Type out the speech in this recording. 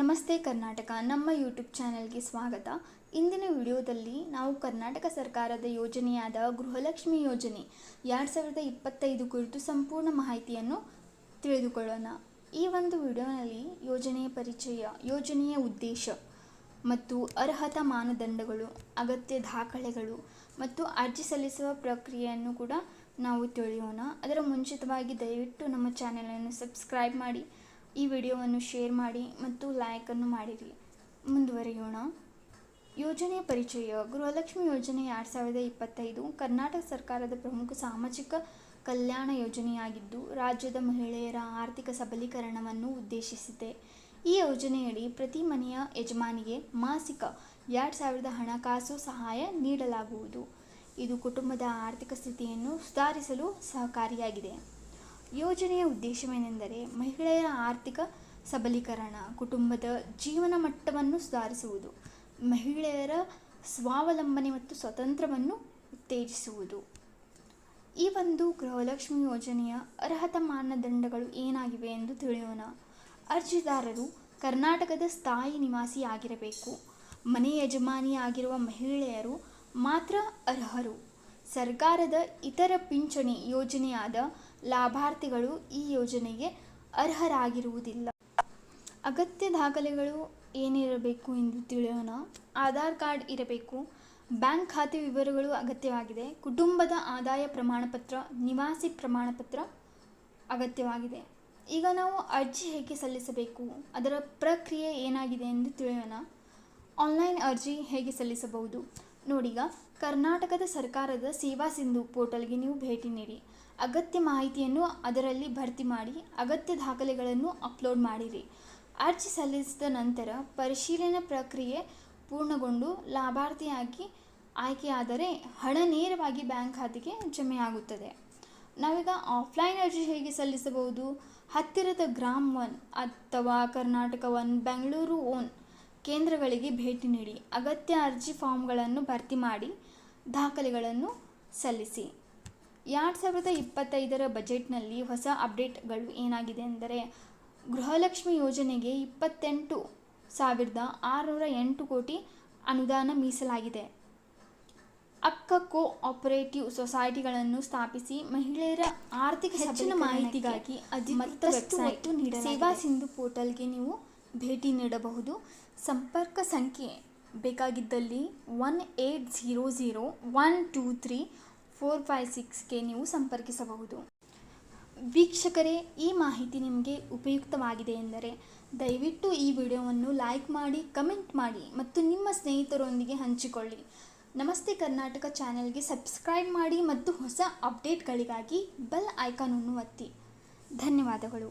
ನಮಸ್ತೆ ಕರ್ನಾಟಕ, ನಮ್ಮ ಯೂಟ್ಯೂಬ್ ಚಾನೆಲ್ಗೆ ಸ್ವಾಗತ. ಇಂದಿನ ವಿಡಿಯೋದಲ್ಲಿ ನಾವು ಕರ್ನಾಟಕ ಸರ್ಕಾರದ ಯೋಜನೆಯಾದ ಗೃಹಲಕ್ಷ್ಮಿ ಯೋಜನೆ ಎರಡು ಸಾವಿರದ ಇಪ್ಪತ್ತೈದು ಕುರಿತು ಸಂಪೂರ್ಣ ಮಾಹಿತಿಯನ್ನು ತಿಳಿದುಕೊಳ್ಳೋಣ. ಈ ಒಂದು ವಿಡಿಯೋನಲ್ಲಿ ಯೋಜನೆಯ ಪರಿಚಯ, ಯೋಜನೆಯ ಉದ್ದೇಶ ಮತ್ತು ಅರ್ಹತಾ ಮಾನದಂಡಗಳು, ಅಗತ್ಯ ದಾಖಲೆಗಳು ಮತ್ತು ಅರ್ಜಿ ಸಲ್ಲಿಸುವ ಪ್ರಕ್ರಿಯೆಯನ್ನು ಕೂಡ ನಾವು ತಿಳಿಯೋಣ. ಅದರ ಮುಂಚಿತವಾಗಿ ದಯವಿಟ್ಟು ನಮ್ಮ ಚಾನೆಲನ್ನು ಸಬ್ಸ್ಕ್ರೈಬ್ ಮಾಡಿ. ಈ ವಿಡಿಯೋವನ್ನು ಶೇರ್ ಮಾಡಿ ಮತ್ತು ಲೈಕನ್ನು ಮಾಡಿರಿ. ಮುಂದುವರಿಯೋಣ. ಯೋಜನೆಯ ಪರಿಚಯ. ಗೃಹಲಕ್ಷ್ಮಿ ಯೋಜನೆ ಎರಡು ಸಾವಿರದ ಇಪ್ಪತ್ತೈದು ಕರ್ನಾಟಕ ಸರ್ಕಾರದ ಪ್ರಮುಖ ಸಾಮಾಜಿಕ ಕಲ್ಯಾಣ ಯೋಜನೆಯಾಗಿದ್ದು, ರಾಜ್ಯದ ಮಹಿಳೆಯರ ಆರ್ಥಿಕ ಸಬಲೀಕರಣವನ್ನು ಉದ್ದೇಶಿಸಿದೆ. ಈ ಯೋಜನೆಯಡಿ ಪ್ರತಿ ಮನೆಯ ಯಜಮಾನಿಗೆ ಮಾಸಿಕ ಎರಡು ಸಾವಿರದ ಹಣಕಾಸು ಸಹಾಯ ನೀಡಲಾಗುವುದು. ಇದು ಕುಟುಂಬದ ಆರ್ಥಿಕ ಸ್ಥಿತಿಯನ್ನು ಸುಧಾರಿಸಲು ಸಹಕಾರಿಯಾಗಿದೆ. ಯೋಜನೆಯ ಉದ್ದೇಶವೇನೆಂದರೆ ಮಹಿಳೆಯರ ಆರ್ಥಿಕ ಸಬಲೀಕರಣ, ಕುಟುಂಬದ ಜೀವನ ಮಟ್ಟವನ್ನು ಸುಧಾರಿಸುವುದು, ಮಹಿಳೆಯರ ಸ್ವಾವಲಂಬನೆ ಮತ್ತು ಸ್ವತಂತ್ರವನ್ನು ಉತ್ತೇಜಿಸುವುದು. ಈ ಒಂದು ಗೃಹಲಕ್ಷ್ಮಿ ಯೋಜನೆಯ ಅರ್ಹತಾ ಮಾನದಂಡಗಳು ಏನಾಗಿವೆ ಎಂದು ತಿಳಿಯೋಣ. ಅರ್ಜಿದಾರರು ಕರ್ನಾಟಕದ ಸ್ಥಾಯಿ ನಿವಾಸಿಯಾಗಿರಬೇಕು. ಮನೆ ಯಜಮಾನಿಯಾಗಿರುವ ಮಹಿಳೆಯರು ಮಾತ್ರ ಅರ್ಹರು. ಸರ್ಕಾರದ ಇತರ ಪಿಂಚಣಿ ಯೋಜನೆಯಾದ ಲಾಭಾರ್ಥಿಗಳು ಈ ಯೋಜನೆಗೆ ಅರ್ಹರಾಗಿರುವುದಿಲ್ಲ. ಅಗತ್ಯ ದಾಖಲೆಗಳು ಏನಿರಬೇಕು ಎಂದು ತಿಳಿಯೋಣ. ಆಧಾರ್ ಕಾರ್ಡ್ ಇರಬೇಕು. ಬ್ಯಾಂಕ್ ಖಾತೆ ವಿವರಗಳು ಅಗತ್ಯವಾಗಿದೆ. ಕುಟುಂಬದ ಆದಾಯ ಪ್ರಮಾಣಪತ್ರ, ನಿವಾಸಿ ಪ್ರಮಾಣಪತ್ರ ಅಗತ್ಯವಾಗಿದೆ. ಈಗ ನಾವು ಅರ್ಜಿ ಹೇಗೆ ಸಲ್ಲಿಸಬೇಕು? ಅದರ ಪ್ರಕ್ರಿಯೆ ಏನಾಗಿದೆ ಎಂದು ತಿಳಿಯೋಣ. ಆನ್ಲೈನ್ ಅರ್ಜಿ ಹೇಗೆ ಸಲ್ಲಿಸಬಹುದು? ನೋಡೀಗ ಕರ್ನಾಟಕದ ಸರ್ಕಾರದ ಸೇವಾ ಸಿಂಧು ಪೋರ್ಟಲ್ಗೆ ನೀವು ಭೇಟಿ ನೀಡಿ. ಅಗತ್ಯ ಮಾಹಿತಿಯನ್ನು ಅದರಲ್ಲಿ ಭರ್ತಿ ಮಾಡಿ ಅಗತ್ಯ ದಾಖಲೆಗಳನ್ನು ಅಪ್ಲೋಡ್ ಮಾಡಿರಿ. ಅರ್ಜಿ ಸಲ್ಲಿಸಿದ ನಂತರ ಪರಿಶೀಲನಾ ಪ್ರಕ್ರಿಯೆ ಪೂರ್ಣಗೊಂಡು ಲಾಭಾರ್ಥಿಯಾಗಿ ಆಯ್ಕೆಯಾದರೆ ಹಣ ನೇರವಾಗಿ ಬ್ಯಾಂಕ್ ಖಾತೆಗೆ ಜಮೆಯಾಗುತ್ತದೆ. ನಾವೀಗ ಆಫ್ಲೈನ್ ಅರ್ಜಿ ಹೇಗೆ ಸಲ್ಲಿಸಬಹುದು? ಹತ್ತಿರದ ಗ್ರಾಮ್ ಒನ್ ಅಥವಾ ಕರ್ನಾಟಕ ಒನ್, ಬೆಂಗಳೂರು ಓನ್ ಕೇಂದ್ರಗಳಿಗೆ ಭೇಟಿ ನೀಡಿ ಅಗತ್ಯ ಅರ್ಜಿ ಫಾರ್ಮ್ಗಳನ್ನು ಭರ್ತಿ ಮಾಡಿ ದಾಖಲೆಗಳನ್ನು ಸಲ್ಲಿಸಿ. ಎರಡು ಸಾವಿರದ ಇಪ್ಪತ್ತೈದರ ಬಜೆಟ್ನಲ್ಲಿ ಹೊಸ ಅಪ್ಡೇಟ್ಗಳು ಏನಾಗಿದೆ ಎಂದರೆ ಗೃಹಲಕ್ಷ್ಮಿ ಯೋಜನೆಗೆ ಇಪ್ಪತ್ತೆಂಟು ಸಾವಿರದ ಆರುನೂರ ಎಂಟು ಕೋಟಿ ಅನುದಾನ ಮೀಸಲಾಗಿದೆ. ಅಕ್ಕ ಕೋ ಆಪರೇಟಿವ್ ಸೊಸೈಟಿಗಳನ್ನು ಸ್ಥಾಪಿಸಿ ಮಹಿಳೆಯರ ಆರ್ಥಿಕ ಹೆಚ್ಚಿನ ಮಾಹಿತಿಗಾಗಿ ಅಧಿಕೃತ ವೆಬ್ಸೈಟ್ ಸೇವಾ ಸಿಂಧು ಪೋರ್ಟಲ್ಗೆ ನೀವು ಭೇಟಿ ನೀಡಬಹುದು. ಸಂಪರ್ಕ ಸಂಖ್ಯೆ ಬೇಕಾಗಿದ್ದಲ್ಲಿ one eight zero zero one two three four five ಸಿಕ್ಸ್ಗೆ ನೀವು ಸಂಪರ್ಕಿಸಬಹುದು. ವೀಕ್ಷಕರೇ, ಈ ಮಾಹಿತಿ ನಿಮಗೆ ಉಪಯುಕ್ತವಾಗಿದೆ ಎಂದರೆ ದಯವಿಟ್ಟು ಈ ವಿಡಿಯೋವನ್ನು ಲೈಕ್ ಮಾಡಿ, ಕಮೆಂಟ್ ಮಾಡಿ ಮತ್ತು ನಿಮ್ಮ ಸ್ನೇಹಿತರೊಂದಿಗೆ ಹಂಚಿಕೊಳ್ಳಿ. ನಮಸ್ತೆ ಕರ್ನಾಟಕ ಚಾನೆಲ್ಗೆ ಸಬ್ಸ್ಕ್ರೈಬ್ ಮಾಡಿ ಮತ್ತು ಹೊಸ ಅಪ್ಡೇಟ್ಗಳಿಗಾಗಿ ಬೆಲ್ ಐಕಾನನ್ನು ಒತ್ತಿ. ಧನ್ಯವಾದಗಳು.